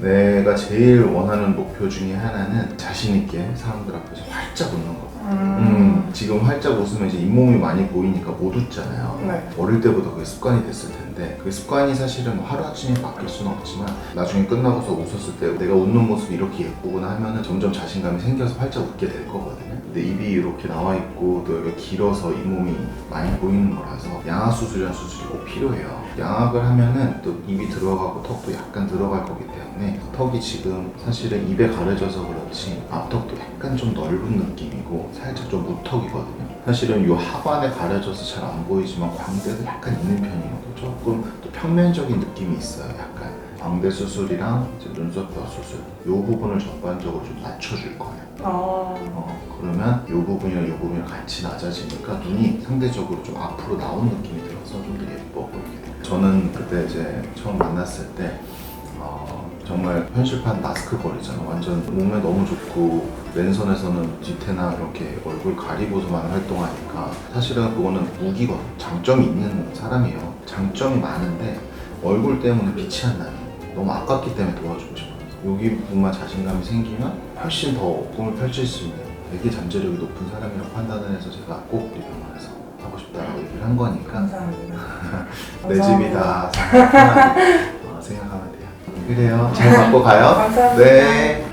내가 제일 원하는 목표 중에 하나는 자신 있게 사람들 앞에서 활짝 웃는 거. 음, 지금 활짝 웃으면 이제 잇몸이 많이 보이니까 못 웃잖아요. 네. 어릴 때부터 그게 습관이 됐을 텐데 그 습관이 사실은 뭐 하루아침에 바뀔 수는 없지만 나중에 끝나고서 웃었을 때 내가 웃는 모습이 이렇게 예쁘구나 하면은 점점 자신감이 생겨서 활짝 웃게 될 거거든요. 근데 입이 이렇게 나와 있고 또 여기가 길어서 잇몸이 많이 보이는 거라서 양악 수술이라는 수술이 꼭 필요해요. 양악을 하면은 또 입이 들어가고 턱도 약간 들어갈 거기 때문에 턱이 지금 사실은 입에 가려져서 그렇지 앞턱도 약간 좀 넓은 느낌이고 살짝 좀 무턱이거든요. 사실은 이 하관에 가려져서 잘 안 보이지만 광대도 약간 있는 편이고 조금 또 평면적인 느낌이 있어요. 약간 광대 수술이랑 눈썹뼈 수술 이 부분을 전반적으로 좀 낮춰줄 거예요. 아, 어, 그러면 이 부분이랑 이 부분이랑 같이 낮아지니까 눈이 상대적으로 좀 앞으로 나온 느낌이 들어서 좀 더 예뻐 보이게 돼요. 저는 그때 이제 처음 만났을 때 어, 정말 현실판 마스크 거리잖아. 완전 몸에 너무 좋고 왼손에서는 뒤태나 이렇게 얼굴 가리고서만 활동하니까 사실은 그거는 무기거든. 장점이 있는 사람이에요. 장점이 많은데 얼굴 때문에 빛이 안 나요. 너무 아깝기 때문에 도와주고 싶어요. 여기 부분만 자신감이 생기면 훨씬 더 꿈을 펼칠 수 있는 되게 잠재력이 높은 사람이라고 판단을 해서 제가 꼭이 병원에서 하고 싶다라고 얘기를 한 거니까 감사합니다. 내. 집이다 그래요. 잘 받고 가요. 감사합니다. 네.